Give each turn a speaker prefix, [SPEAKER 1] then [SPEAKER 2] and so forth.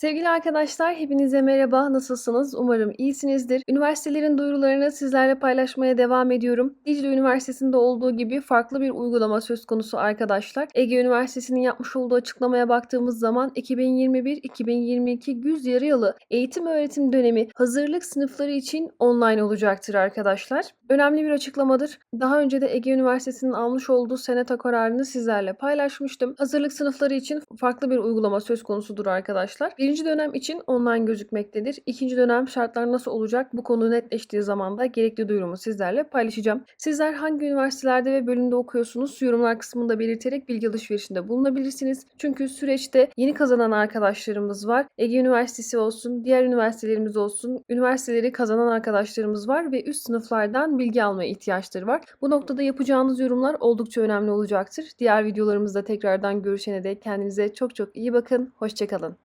[SPEAKER 1] Sevgili arkadaşlar, hepinize merhaba. Nasılsınız? Umarım iyisinizdir. Üniversitelerin duyurularını sizlerle paylaşmaya devam ediyorum. Dicle Üniversitesi'nde olduğu gibi farklı bir uygulama söz konusu arkadaşlar. Ege Üniversitesi'nin yapmış olduğu açıklamaya baktığımız zaman 2021-2022 güz yarı yılı eğitim öğretim dönemi hazırlık sınıfları için online olacaktır arkadaşlar. Önemli bir açıklamadır. Daha önce de Ege Üniversitesi'nin almış olduğu senata kararını sizlerle paylaşmıştım. Hazırlık sınıfları için farklı bir uygulama söz konusudur arkadaşlar. Birinci dönem için online gözükmektedir. İkinci dönem şartlar nasıl olacak bu konu netleştiği zaman da gerekli duyurumu sizlerle paylaşacağım. Sizler hangi üniversitelerde ve bölümde okuyorsunuz yorumlar kısmında belirterek bilgi alışverişinde bulunabilirsiniz. Çünkü süreçte yeni kazanan arkadaşlarımız var. Ege Üniversitesi olsun, diğer üniversitelerimiz olsun, üniversiteleri kazanan arkadaşlarımız var ve üst sınıflardan bilgi almaya ihtiyaçları var. Bu noktada yapacağınız yorumlar oldukça önemli olacaktır. Diğer videolarımızda tekrardan görüşene dek kendinize çok çok iyi bakın. Hoşçakalın.